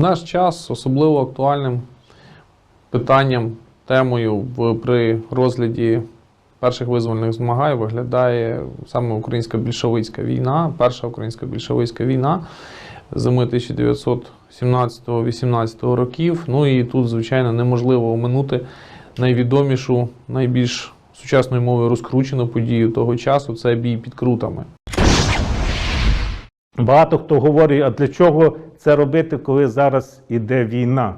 Наш час особливо актуальним питанням, темою в, при розгляді перших визвольних змагань виглядає саме українська більшовицька війна, перша українська більшовицька війна зими 1917-18 років. Ну і тут, звичайно, неможливо оминути найвідомішу, найбільш сучасною мовою розкручену подію того часу це бій під крутами. Багато хто говорить, а для чого це робити, коли зараз іде війна?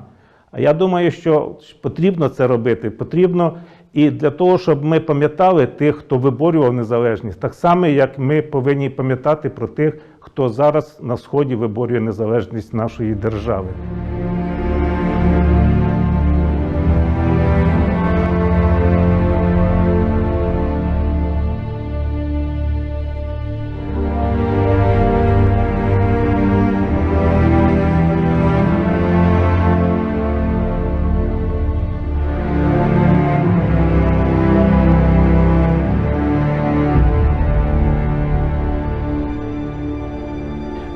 А я думаю, що потрібно це робити. Потрібно і для того, щоб ми пам'ятали тих, хто виборював незалежність, так само, як ми повинні пам'ятати про тих, хто зараз на сході виборює незалежність нашої держави.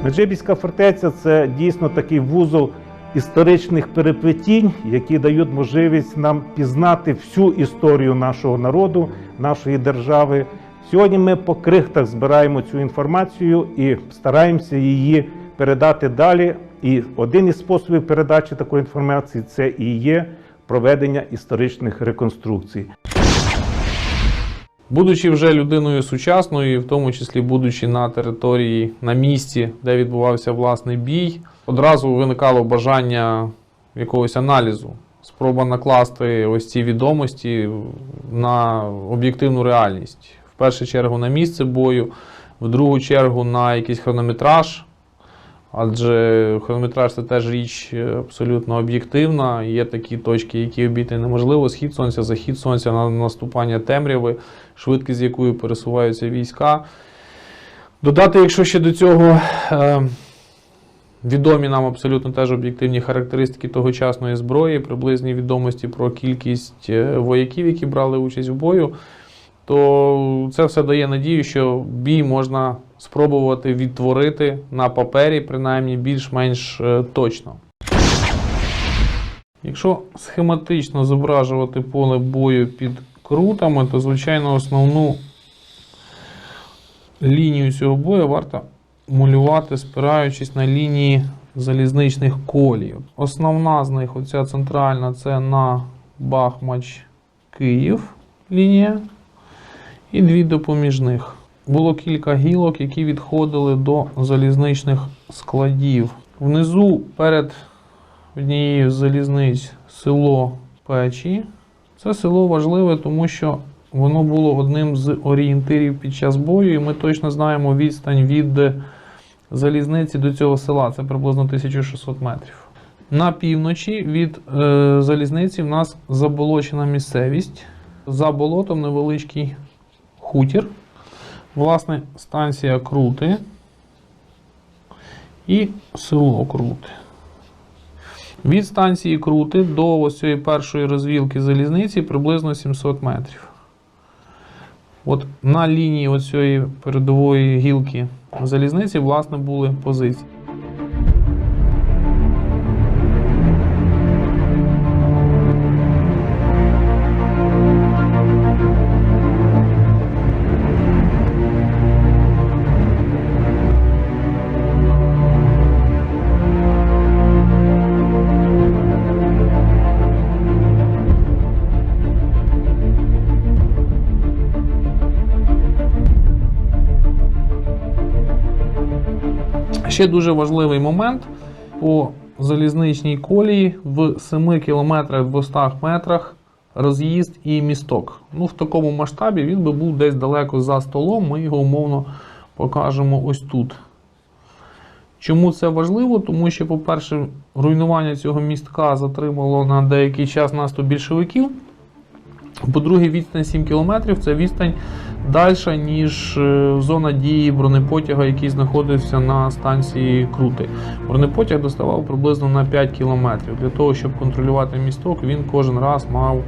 Меджибіська фортеця це дійсно такий вузол історичних переплетінь, які дають можливість нам пізнати всю історію нашого народу, нашої держави. Сьогодні ми по крихтах збираємо цю інформацію і стараємося її передати далі. І один із способів передачі такої інформації це і є проведення історичних реконструкцій. Будучи вже людиною сучасною, в тому числі будучи на території, на місці, де відбувався власний бій, одразу виникало бажання якогось аналізу, спроба накласти ось ці відомості на об'єктивну реальність. В першу чергу на місце бою, в другу чергу на якийсь хронометраж. Адже хронометраж це теж річ е, абсолютно об'єктивна. Є такі точки, які обійти неможливо: схід сонця, захід сонця, на- наступання темряви, швидкість, з якою пересуваються війська. Додати, якщо ще до цього е, відомі нам абсолютно теж об'єктивні характеристики тогочасної зброї, приблизні відомості про кількість е, вояків, які брали участь в бою, то це все дає надію, що бій можна спробувати відтворити на папері, принаймні більш-менш е, точно. Якщо схематично зображувати поле бою під крутами, то, звичайно, основну лінію цього бою варто малювати, спираючись на лінії залізничних колій. Основна з них, оця центральна, це на Бахмач Київ лінія, і дві допоміжних. Було кілька гілок, які відходили до залізничних складів. Внизу перед однією з залізниць село Печі. Це село важливе, тому що воно було одним з орієнтирів під час бою, і ми точно знаємо відстань від залізниці до цього села. Це приблизно 1600 метрів. На півночі від е, залізниці в нас заболочена місцевість. За болотом невеличкий хутір. Власне, станція Крути і село Крути. Від станції Крути до ось цієї першої розвілки залізниці приблизно 700 метрів. От на лінії оцієї передової гілки залізниці, власне, були позиції. Ще дуже важливий момент по залізничній колії в 7 кілометрах 200 метрах роз'їзд і місток. Ну, в такому масштабі він би був десь далеко за столом. Ми його умовно покажемо ось тут. Чому це важливо? Тому що, по-перше, руйнування цього містка затримало на деякий час наступ більшовиків. По-друге, відстань 7 кілометрів це відстань дальша, ніж е, зона дії бронепотяга, який знаходився на станції Крути. Бронепотяг доставав приблизно на 5 кілометрів. Для того, щоб контролювати місток, він кожен раз мав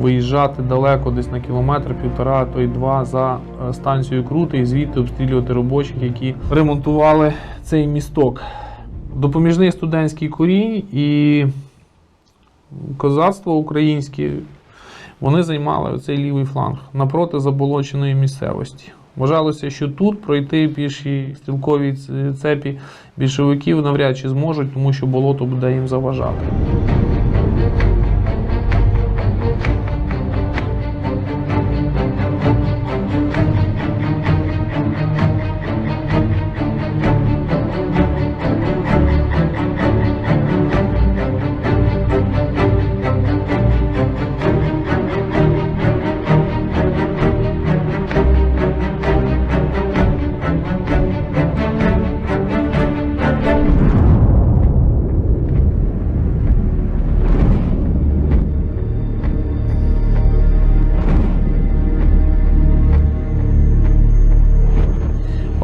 виїжджати далеко, десь на кілометр, півтора, то й два за е, станцією Крути і звідти обстрілювати робочих, які ремонтували цей місток. допоміжний студентський корінь і козацтво українське, вони займали цей лівий фланг напроти заболоченої місцевості. Вважалося, що тут пройти піші стрілкові цепі більшовиків навряд чи зможуть, тому що болото буде їм заважати.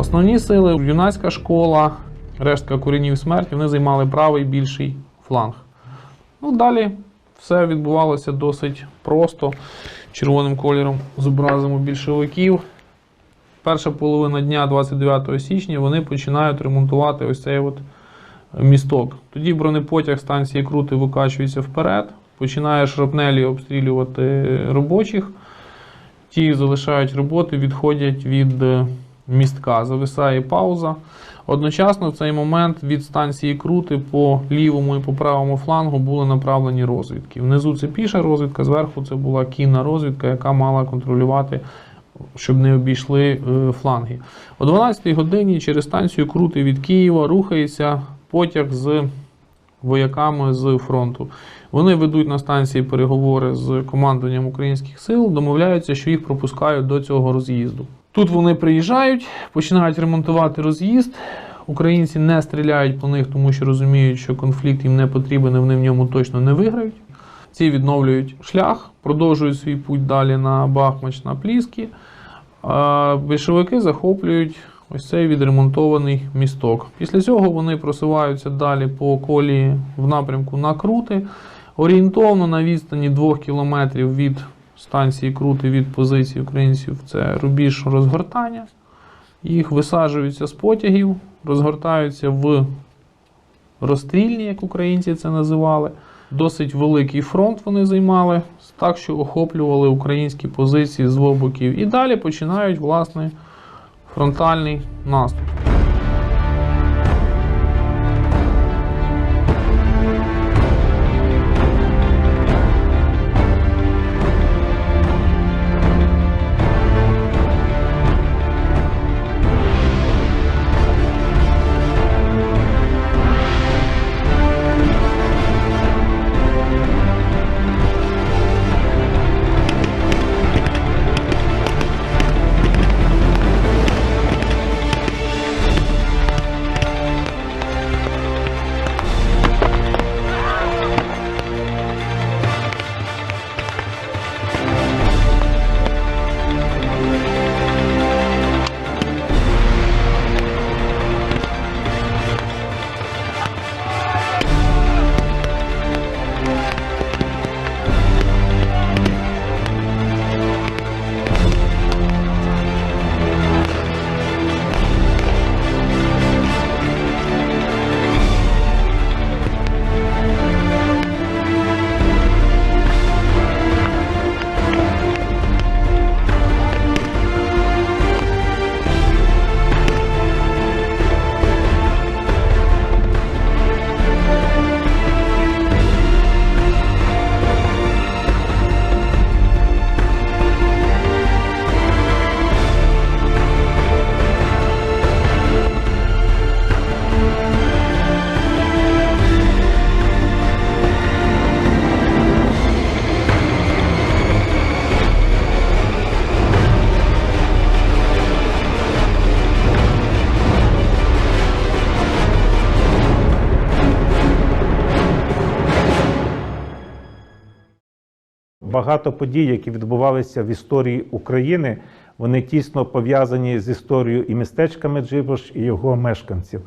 Основні сили юнацька школа, рештка корінів смерті, вони займали правий більший фланг. Ну, далі все відбувалося досить просто. Червоним кольором зобразимо більшовиків. Перша половина дня, 29 січня, вони починають ремонтувати ось цей от місток. Тоді бронепотяг станції Крути викачується вперед, починає шрапнелі обстрілювати робочих. Ті залишають роботи, відходять від е, містка, зависає пауза. Одночасно в цей момент від станції Крути по лівому і по правому флангу були направлені розвідки. Внизу це піша розвідка, зверху це була кінна розвідка, яка мала контролювати, щоб не обійшли е, фланги. О 12-й годині через станцію Крути від Києва рухається потяг з вояками з фронту. Вони ведуть на станції переговори з командуванням українських сил, домовляються, що їх пропускають до цього роз'їзду. Тут вони приїжджають, починають ремонтувати роз'їзд. Українці не стріляють по них, тому що розуміють, що конфлікт їм не потрібен, і вони в ньому точно не виграють. Ці відновлюють шлях, продовжують свій путь далі на Бахмач, на Пліски. А більшовики захоплюють ось цей відремонтований місток. Після цього вони просуваються далі по колії в напрямку на Крути. Орієнтовно на відстані 2 кілометрів від станції Крути від позиції українців це рубіж розгортання. Їх висаджуються з потягів, розгортаються в розстрільні, як українці це називали. Досить великий фронт вони займали, так що охоплювали українські позиції з двох боків. І далі починають власне фронтальний наступ. Багато подій, які відбувалися в історії України, вони тісно пов'язані з історією і містечка Меджибош, і його мешканців.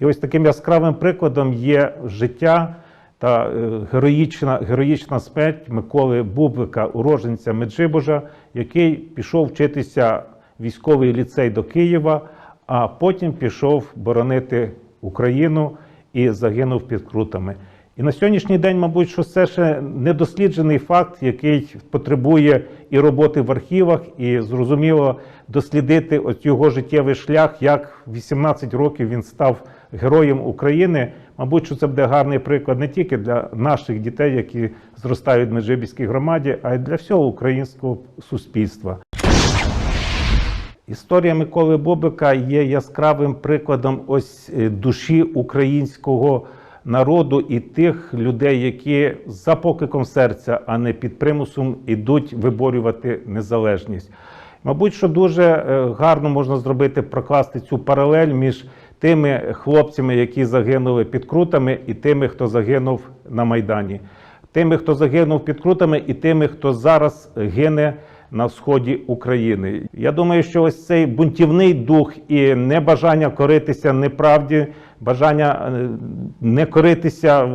І ось таким яскравим прикладом є життя та е, героїчна, героїчна смерть Миколи Бублика, уроженця Меджибожа, який пішов вчитися військовий ліцей до Києва, а потім пішов боронити Україну і загинув під крутами. І на сьогоднішній день, мабуть, що це ще недосліджений факт, який потребує і роботи в архівах, і зрозуміло дослідити от його життєвий шлях, як в 18 років він став героєм України. Мабуть, що це буде гарний приклад не тільки для наших дітей, які зростають в Меджибіській громаді, а й для всього українського суспільства. Історія Миколи Бобика є яскравим прикладом ось е, душі українського народу і тих людей, які за покликом серця, а не під примусом ідуть виборювати незалежність. Мабуть, що дуже е, гарно можна зробити прокласти цю паралель між тими хлопцями, які загинули під крутами, і тими, хто загинув на Майдані, тими, хто загинув під крутами, і тими, хто зараз гине на сході України. Я думаю, що ось цей бунтівний дух і небажання коритися неправді, бажання е, не коритися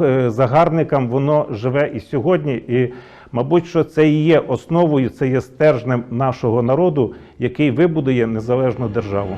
е, загарбникам, воно живе і сьогодні. І, мабуть, що це і є основою, це є стержнем нашого народу, який вибудує незалежну державу.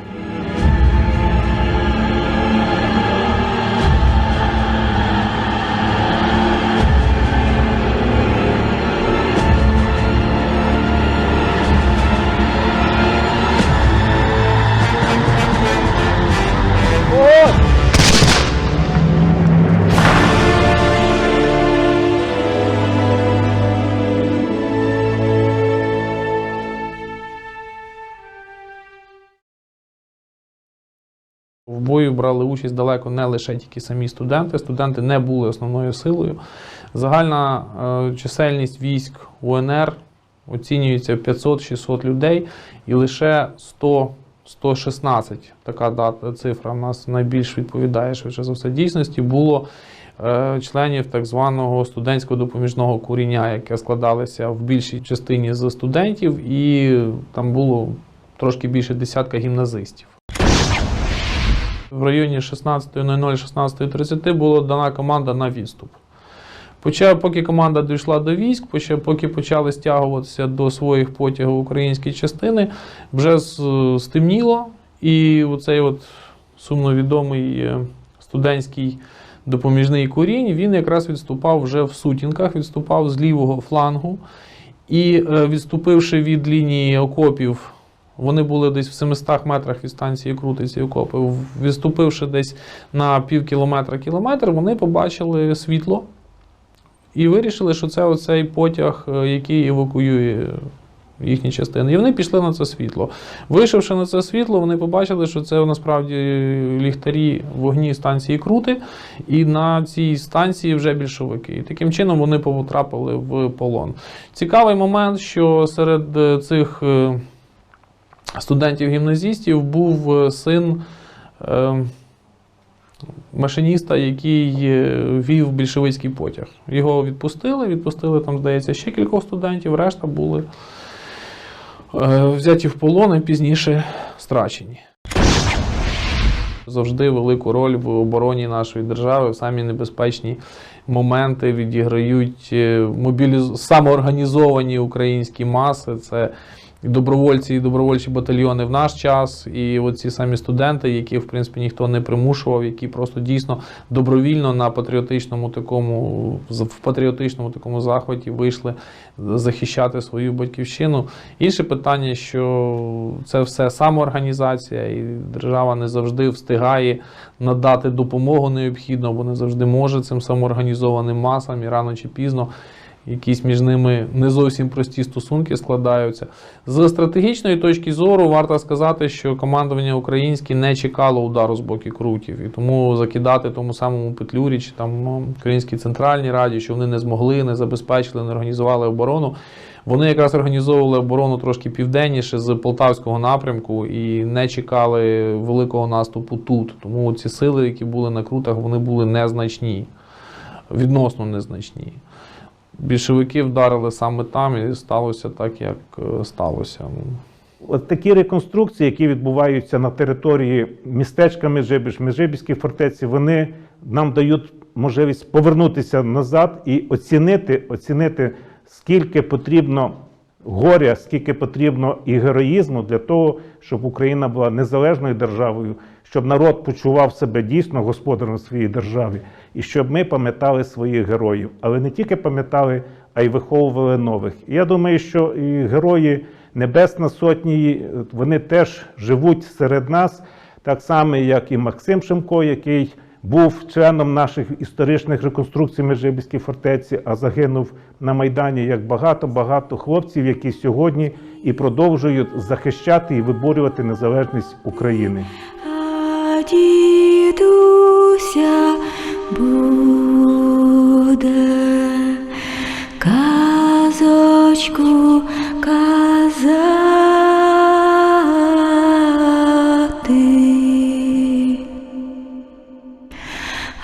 Брали участь далеко не лише тільки самі студенти. Студенти не були основною силою. Загальна е, чисельність військ УНР оцінюється 500-600 людей, і лише 100 116, така дата, цифра в нас найбільш відповідає швидше за все дійсності, було е, членів так званого студентського допоміжного куріння, яке складалося в більшій частині з студентів, і там було трошки більше десятка гімназистів. В районі 16.00, 16.30 була дана команда на відступ. Почав, поки команда дійшла до військ, поки почали стягуватися до своїх потягів українські частини, вже стемніло, і оцей от сумно відомий е, студентський допоміжний курінь, він якраз відступав вже в сутінках, відступав з лівого флангу. І е, відступивши від лінії окопів, вони були десь в 700 метрах від станції Крутиці окопи. Відступивши десь на пів кілометра кілометр, вони побачили світло і вирішили, що це оцей потяг, е, який евакуює їхні частини. І вони пішли на це світло. Вийшовши на це світло, вони побачили, що це насправді ліхтарі вогні станції Крути, і на цій станції вже більшовики. І таким чином вони потрапили в полон. Цікавий момент, що серед е, цих е, студентів-гімназістів був е, син. е, Машиніста, який е, вів більшовицький потяг. Його відпустили, відпустили там, здається, ще кількох студентів, решта були взяті в полон і пізніше страчені. Завжди велику роль в обороні нашої держави в самі небезпечні моменти відіграють мобіліз... самоорганізовані українські маси. Це і добровольці, і добровольчі батальйони в наш час, і оці самі студенти, які в принципі ніхто не примушував, які просто дійсно добровільно на патріотичному такому в патріотичному такому захваті вийшли захищати свою батьківщину. Інше питання, що це все самоорганізація, і держава не завжди встигає надати допомогу необхідну, бо не завжди може цим самоорганізованим масам і рано чи пізно. Якісь між ними не зовсім прості стосунки складаються. З стратегічної точки зору варто сказати, що командування українське не чекало удару з боку крутів, і тому закидати тому самому Петлюрі чи там ну, Українській центральній раді, що вони не змогли, не забезпечили, не організували оборону. Вони якраз організовували оборону трошки південніше з Полтавського напрямку і не чекали великого наступу тут. Тому ці сили, які були на крутах, вони були незначні, відносно незначні. Більшовики вдарили саме там, і сталося так, як е, сталося. От такі реконструкції, які відбуваються на території містечка Межибіж, Межибіжській фортеці, вони нам дають можливість повернутися назад і оцінити, оцінити, скільки потрібно горя, скільки потрібно і героїзму для того, щоб Україна була незалежною державою, щоб народ почував себе дійсно господарем своєї держави, і щоб ми пам'ятали своїх героїв, але не тільки пам'ятали, а й виховували нових. І я думаю, що і герої Небесна Сотні, вони теж живуть серед нас, так само, як і Максим Шемко, який був членом наших історичних реконструкцій Межибіській фортеці, а загинув на Майдані як багато-багато хлопців, які сьогодні і продовжують захищати і виборювати незалежність України. Буде казочку казати.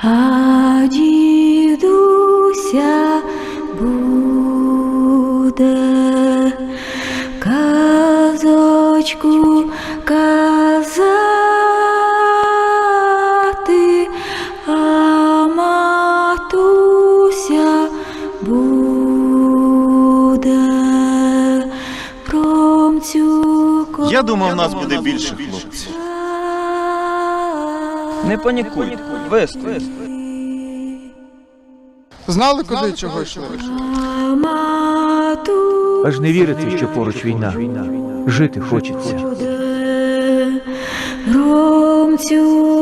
А дідуся буде казочку казати, Я думав, нас буде більше хлопців. Не панікуй, вистоїть. Знали, куди чого йшли? Аж не віриться, що поруч війна. Жити хочеться. Ромцю